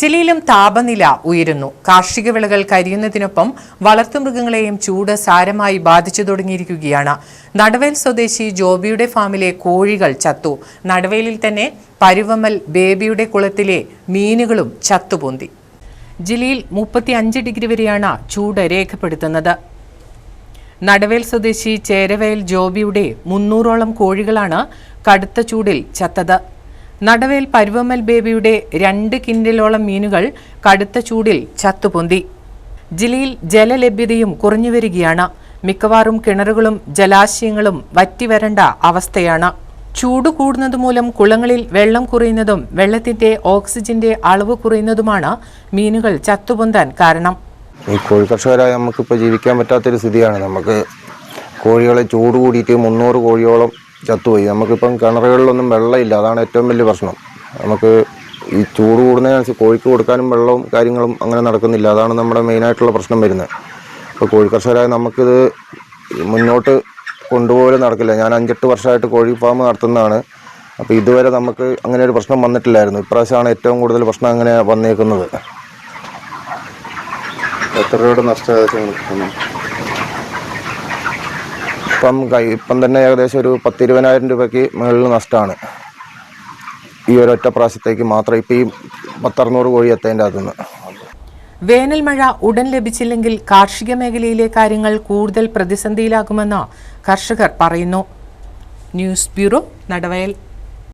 ജില്ലയിലും താപനില ഉയരുന്നു. കാർഷിക വിളകൾ കരിയുന്നതിനൊപ്പം വളർത്തുമൃഗങ്ങളെയും ചൂട് സാരമായി ബാധിച്ചു തുടങ്ങിയിരിക്കുകയാണ്. നടവേൽ സ്വദേശി ജോബിയുടെ ഫാമിലെ കോഴികൾ ചത്തു. നടവേലിൽ തന്നെ പരുവമൽ ബേബിയുടെ കുളത്തിലെ മീനുകളും ചത്തുപൊന്തി. ജില്ലയിൽ മുപ്പത്തി അഞ്ച് ഡിഗ്രി വരെയാണ് ചൂട് രേഖപ്പെടുത്തുന്നത്. നടവേൽ സ്വദേശി ചേരവേൽ ജോബിയുടെ മുന്നൂറോളം കോഴികളാണ് കടുത്ത ചൂടിൽ ചത്തത്. നടവേൽ പരുവമ്മൽ ബേബിയുടെ രണ്ട് കിൻഡലോളം മീനുകൾ കടുത്ത ചൂടിൽ ചത്തുപൊന്തി. ജില്ലയിൽ ജലലഭ്യതയും കുറഞ്ഞുവരികയാണ് മിക്കവാറും കിണറുകളും ജലാശയങ്ങളും വറ്റിവരണ്ട അവസ്ഥയാണ്. ചൂട് കൂടുന്നതുമൂലം കുളങ്ങളിൽ വെള്ളം കുറയുന്നതും വെള്ളത്തിന്റെ ഓക്സിജന്റെ അളവ് കുറയുന്നതുമാണ് മീനുകൾ ചത്തുപൊന്താൻ കാരണം. ഈ കോഴി കർഷകരായ നമുക്കിപ്പോൾ ജീവിക്കാൻ പറ്റാത്തൊരു സ്ഥിതിയാണ്. നമുക്ക് കോഴികളെ ചൂട് കൂടിയിട്ട് മുന്നൂറ് കോഴിയോളം ചത്തുപോയി. നമുക്കിപ്പം കിണറുകളിലൊന്നും വെള്ളമില്ല. അതാണ് ഏറ്റവും വലിയ പ്രശ്നം. നമുക്ക് ഈ ചൂട് കൂടുന്നതിനനുസരിച്ച് കോഴിക്ക് കൊടുക്കാനും വെള്ളവും കാര്യങ്ങളും അങ്ങനെ നടക്കുന്നില്ല. അതാണ് നമ്മുടെ മെയിനായിട്ടുള്ള പ്രശ്നം വരുന്നത്. അപ്പോൾ കോഴി കർഷകരായ നമുക്കിത് മുന്നോട്ട് കൊണ്ടുപോലും നടക്കില്ല. ഞാൻ അഞ്ചെട്ട് വർഷമായിട്ട് കോഴി ഫാം നടത്തുന്നതാണ്. അപ്പോൾ ഇതുവരെ നമുക്ക് അങ്ങനെ ഒരു പ്രശ്നം വന്നിട്ടില്ലായിരുന്നു. ഇപ്രാവശ്യമാണ് ഏറ്റവും കൂടുതൽ പ്രശ്നം അങ്ങനെ വന്നേക്കുന്നത്. എത്ര രൂപയുടെ നഷ്ടം ഇപ്പം ഇപ്പം തന്നെ ഏകദേശം ഒരു പത്തിരുപതിനായിരം രൂപയ്ക്ക് മുകളിൽ നഷ്ടമാണ്. ഈ ഒരൊറ്റ പ്രാവശ്യത്തേക്ക് മാത്രം ഇപ്പം ഈ പത്തറുന്നൂറ് കോഴി എത്തേന്റെ അകത്തുനിന്ന് വേനൽ മഴ ഉടൻ ലഭിച്ചില്ലെങ്കിൽ കാർഷിക മേഖലയിലെ കാര്യങ്ങൾ കൂടുതൽ പ്രതിസന്ധിയിലാകുമെന്ന് കർഷകർ പറയുന്നു. News bureau Nadavayal.